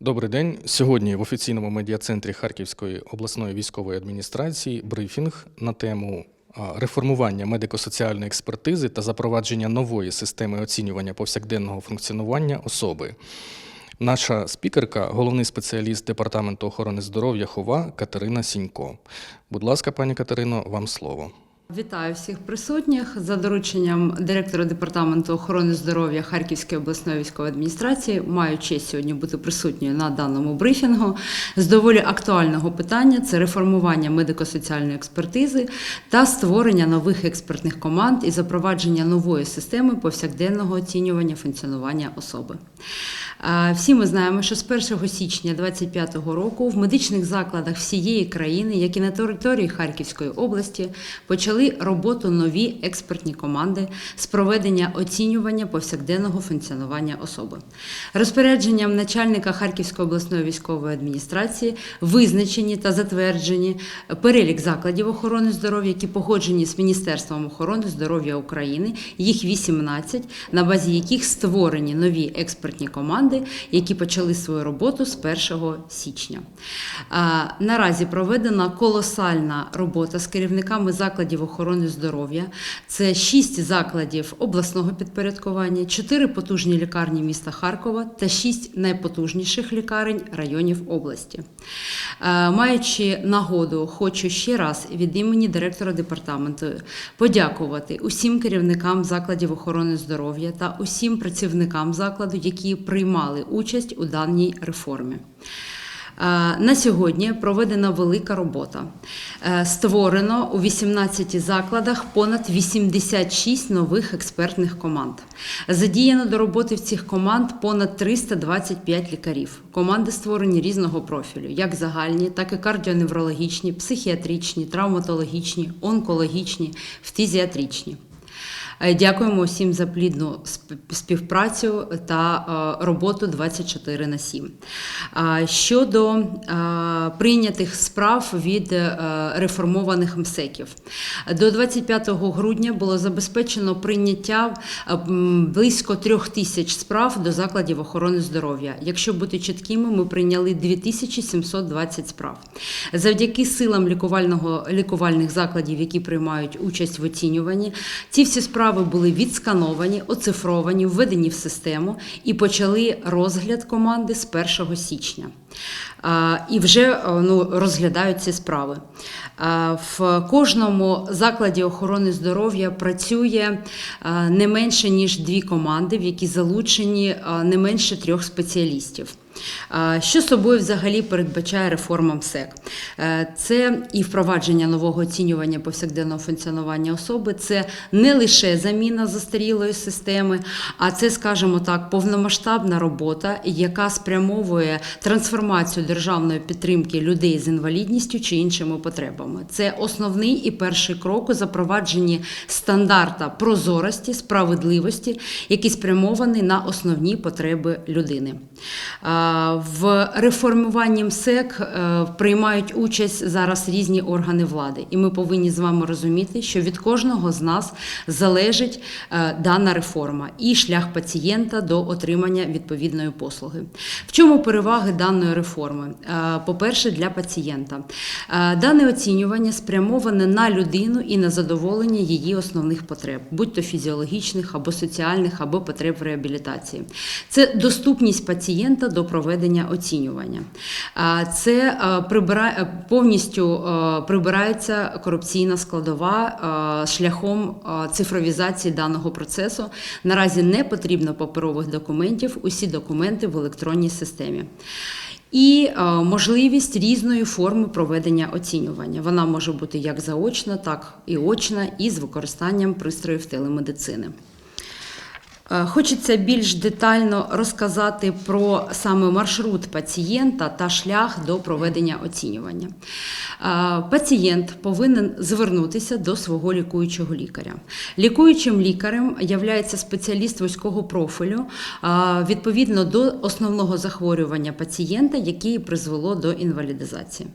Добрий день. Сьогодні в офіційному медіа-центрі Харківської обласної військової адміністрації брифінг на тему реформування медико-соціальної експертизи та запровадження нової системи оцінювання повсякденного функціонування особи. Наша спікерка, головний спеціаліст Департаменту охорони здоров'я ХОВА Катерина Сінько. Будь ласка, пані Катерино, вам слово. Вітаю всіх присутніх за дорученням директора департаменту охорони здоров'я Харківської обласної військової адміністрації. Маю честь сьогодні бути присутньою на даному брифінгу з доволі актуального питання: це реформування медико-соціальної експертизи та створення нових експертних команд і запровадження нової системи повсякденного оцінювання функціонування особи. Е, Всі ми знаємо, що з 1 січня 2025 року в медичних закладах всієї країни, як і на території Харківської області, почали роботу нові експертні команди з проведення оцінювання повсякденного функціонування особи. Розпорядженням начальника Харківської обласної військової адміністрації визначені та затверджені перелік закладів охорони здоров'я, які погоджені з Міністерством охорони здоров'я України. Їх 18, на базі яких створені нові експертні команди, які почали свою роботу з 1 січня. Наразі проведена колосальна робота з керівниками закладів здоров'я. Це 6 закладів обласного підпорядкування, 4 потужні лікарні міста Харкова та 6 найпотужніших лікарень районів області. Е, Маючи нагоду, хочу ще раз від імені директора департаменту подякувати усім керівникам закладів охорони здоров'я та усім працівникам закладу, які приймали участь у даній реформі. Е, На сьогодні проведена велика робота. Е, Створено у 18 закладах понад 86 нових експертних команд. Задіяно до роботи в цих команд понад 325 лікарів. Команди створені різного профілю, як загальні, так і кардіоневрологічні, психіатричні, травматологічні, онкологічні, фтизіатричні. Е, Дякуємо всім за плідну співпрацю та е, роботу 24 на 7. Щодо е, прийнятих справ від реформованих МСЕКів. До 25 грудня було забезпечено прийняття близько трьох тисяч справ до закладів охорони здоров'я. Якщо бути чіткими, ми прийняли 2720 справ. Завдяки силам лікувального лікувальних закладів, які приймають участь в оцінюванні, ці всі справи були відскановані, оцифровані, введені в систему і почали розгляд команди з 1 січня. І вже е, ну, розглядають ці справи. В кожному закладі охорони здоров'я працює е, не менше ніж дві команди, в які залучені е, не менше трьох спеціалістів. Що собою взагалі передбачає реформа МСЕК? Е, Це і впровадження нового оцінювання повсякденного функціонування особи, це не лише заміна застарілої системи, а це, скажімо так, повномасштабна робота, яка спрямовує трансформацію державної підтримки людей з інвалідністю чи іншими потребами. Це основний і перший крок у запровадженні стандарта прозорості, справедливості, який спрямований на основні потреби людини. В реформуванні МСЕК е, приймають участь зараз різні органи влади, і ми повинні з вами розуміти, що від кожного з нас залежить е, дана реформа і шлях пацієнта до отримання відповідної послуги. В чому переваги даної реформи? Е, По-перше, для пацієнта дане оцінювання спрямоване на людину і на задоволення її основних потреб, будь то фізіологічних або соціальних, або потреб реабілітації. Це доступність пацієнта до проведення оцінювання. Це е, прибирає повністю е, прибирається корупційна складова е, шляхом е, цифровізації даного процесу. Наразі не потрібно паперових документів, усі документи в електронній системі. І е, можливість різної форми проведення оцінювання. Вона може бути як заочна, так і очна, і з використанням пристроїв телемедицини. Е, Хочеться більш детально розказати про саме маршрут пацієнта та шлях до проведення оцінювання. Е, Пацієнт повинен звернутися до свого лікуючого лікаря. Лікуючим лікарем є спеціаліст вузького профілю е, відповідно до основного захворювання пацієнта, яке призвело до інвалідизації.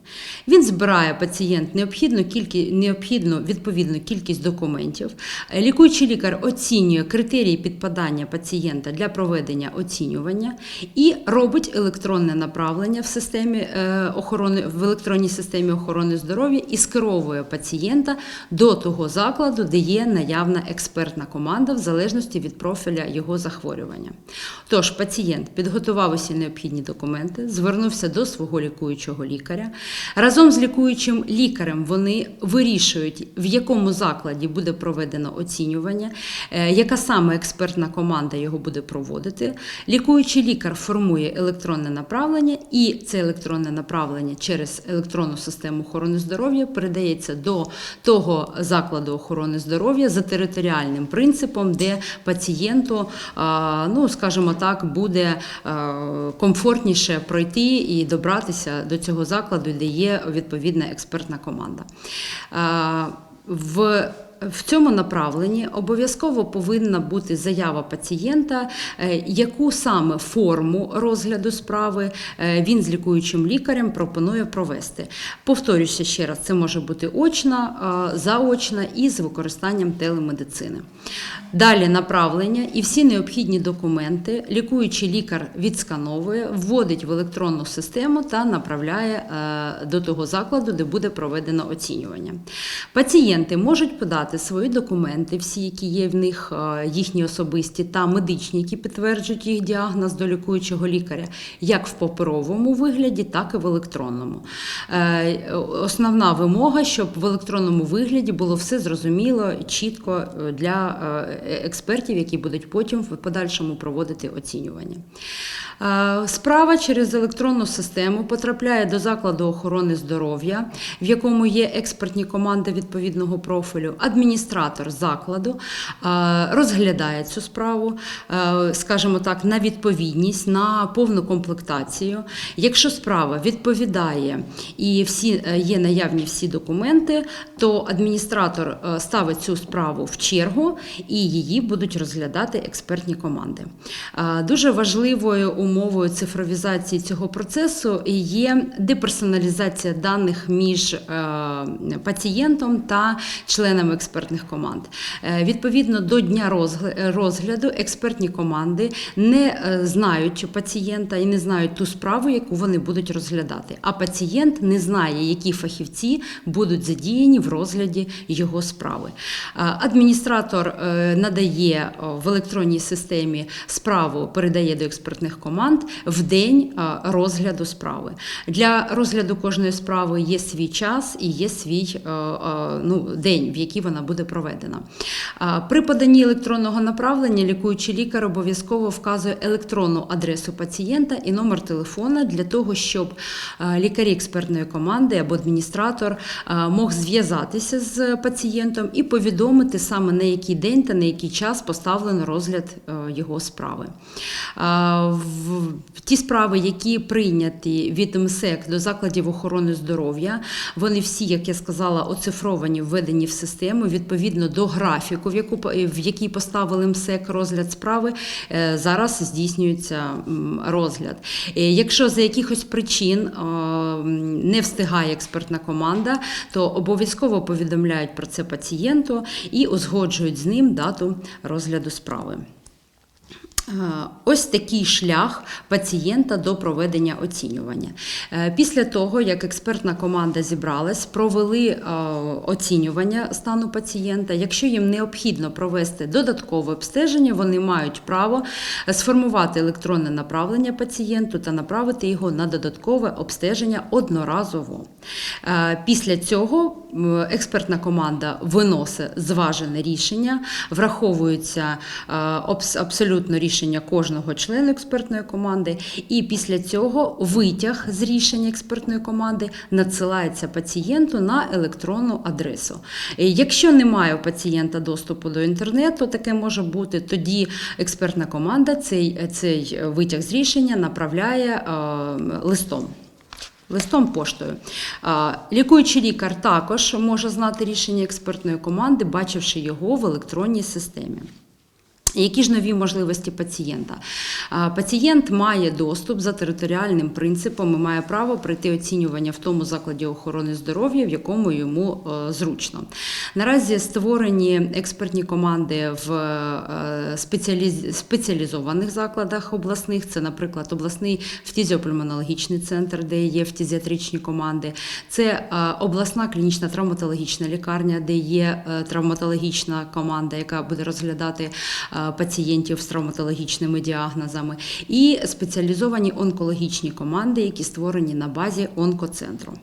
Він збирає пацієнт необхідну кількість необхідну відповідну кількість документів. Лікуючий лікар оцінює критерії підпадання використання пацієнта для проведення оцінювання і робить електронне направлення в системі е, охорони в електронній системі охорони здоров'я і скеровує пацієнта до того закладу, де є наявна експертна команда в залежності від профіля його захворювання. Тож пацієнт підготував усі необхідні документи, звернувся до свого лікуючого лікаря. Разом з лікуючим лікарем вони вирішують, в якому закладі буде проведено оцінювання, е, яка саме експертна команда його буде проводити. Лікуючий лікар формує електронне направлення, і це електронне направлення через електронну систему охорони здоров'я передається до того закладу охорони здоров'я за територіальним принципом, де пацієнту, ну скажімо так, буде комфортніше пройти і добратися до цього закладу, де є відповідна експертна команда. В в цьому направленні обов'язково повинна бути заява пацієнта, е, яку саме форму розгляду справи е, він з лікуючим лікарем пропонує провести. Повторюся ще раз, це може бути очна, е, заочна і з використанням телемедицини. Далі направлення і всі необхідні документи лікуючий лікар відскановує, вводить в електронну систему та направляє до того закладу, де буде проведено оцінювання. Пацієнти можуть подати свої документи, всі, які є в них, е, їхні особисті та медичні, які підтверджують їх діагноз до лікуючого лікаря, як в паперовому вигляді, так і в електронному. Е, Основна вимога, щоб в електронному вигляді було все зрозуміло чітко е, для експертів, які будуть потім в подальшому проводити оцінювання. Справа через електронну систему потрапляє до закладу охорони здоров'я, в якому є експертні команди відповідного профілю. Адміністратор закладу е, розглядає цю справу, е, скажімо так, на відповідність, на повну комплектацію. Якщо справа відповідає і всі е, є наявні всі документи, то адміністратор ставить цю справу в чергу і її будуть розглядати експертні команди. Дуже важливою умовою цифровізації цього процесу є деперсоналізація даних між пацієнтом та членами експертних команд. Е, Відповідно до дня розгляду експертні команди не е, знають пацієнта і не знають ту справу, яку вони будуть розглядати. А пацієнт не знає, які фахівці будуть задіяні в розгляді його справи. Е, Адміністратор надає в електронній системі справу, передає до експертних команд в день розгляду справи. Для розгляду кожної справи є свій час і є свій ну, день, в який вона буде проведена. При поданні електронного направлення лікуючий лікар обов'язково вказує електронну адресу пацієнта і номер телефона для того, щоб лікарі експертної команди або адміністратор мог зв'язатися з пацієнтом і повідомити саме на який день та на який час поставлено розгляд е, його справи. Ті справи, які прийняті від МСЕК до закладів охорони здоров'я, вони всі, як я сказала, оцифровані, введені в систему відповідно до графіку, в яку в який поставили МСЕК розгляд справи. е, Зараз здійснюється розгляд. Е, Якщо за якихось причин е, не встигає експертна команда, то обов'язково повідомляють про це пацієнту і узгоджують з ним дату розгляду справи. Е, Ось такий шлях пацієнта до проведення оцінювання. Е, Після того, як експертна команда зібралась, провели е, оцінювання стану пацієнта. Якщо їм необхідно провести додаткове обстеження, вони мають право сформувати електронне направлення пацієнту та направити його на додаткове обстеження одноразово. Після цього експертна команда виносить зважене рішення, враховується абсолютно рішення кожного члена експертної команди, і після цього витяг з рішення експертної команди надсилається пацієнту на електронну адресу. Е, Якщо немає у пацієнта доступу до інтернету, таке може бути, тоді експертна команда цей, цей витяг з рішення направляє е, листом. Листом поштою. Лікуючий лікар також може знати рішення експертної команди, бачивши його в електронній системі. Які ж нові можливості пацієнта? Пацієнт має доступ за територіальним принципом і має право пройти оцінювання в тому закладі охорони здоров'я, в якому йому е, зручно. Наразі створені експертні команди в е, спеціалізованих закладах обласних. Це, наприклад, обласний фтізіопульмонологічний центр, де є фтізіатричні команди. Це е, обласна клінічна травматологічна лікарня, де є травматологічна команда, яка буде розглядати пацієнтів з травматологічними діагнозами, і спеціалізовані онкологічні команди, які створені на базі онкоцентру.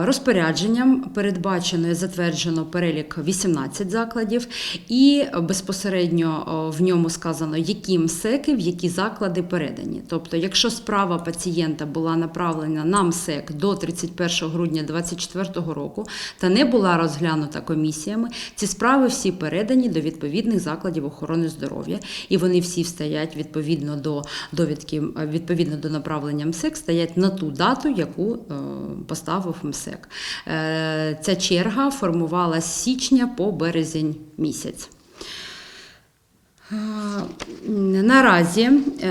Розпорядженням передбачено і затверджено перелік 18 закладів, і безпосередньо в ньому сказано, які МСЕКи в які заклади передані. Тобто, якщо справа пацієнта була направлена на МСЕК до 31 грудня 2024 року та не була розглянута комісіями, ці справи всі передані до відповідних закладів охорони здоров'я, і вони всі стоять відповідно до довідки, відповідно до направлення МСЕК, стоять на ту дату, яку е, поставив МСЕК. Е, Ця черга формувалася з січня по березень місяць. Наразі е,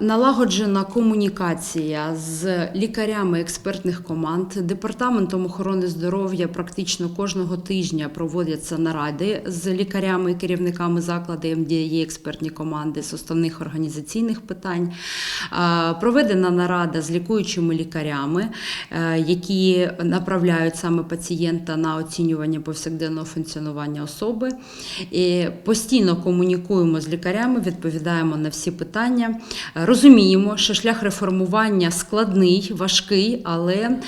налагоджена комунікація з лікарями експертних команд. Департаментом охорони здоров'я практично кожного тижня проводяться наради з лікарями і керівниками закладів, де є експертні команди з основних організаційних питань. Проведена нарада з лікуючими лікарями, е, які направляють саме пацієнта на оцінювання повсякденного функціонування особи. І постійно комунікуємо з лікарями, відповідаємо на всі питання. Розуміємо, що шлях реформування складний, важкий, але е,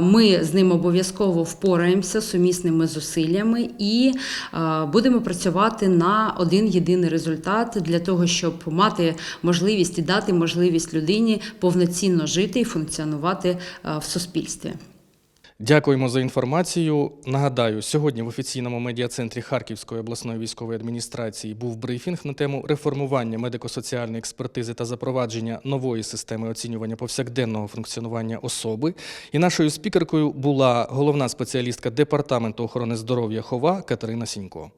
ми з ним обов'язково впораємося сумісними зусиллями і е, будемо працювати на один єдиний результат для того, щоб мати можливість і дати можливість людині повноцінно жити і функціонувати е, в суспільстві. Дякуємо за інформацію. Нагадаю, сьогодні в офіційному медіа-центрі Харківської обласної військової адміністрації був брифінг на тему реформування медико-соціальної експертизи та запровадження нової системи оцінювання повсякденного функціонування особи. І нашою спікеркою була головна спеціалістка департаменту охорони здоров'я ХОВА Катерина Сінько.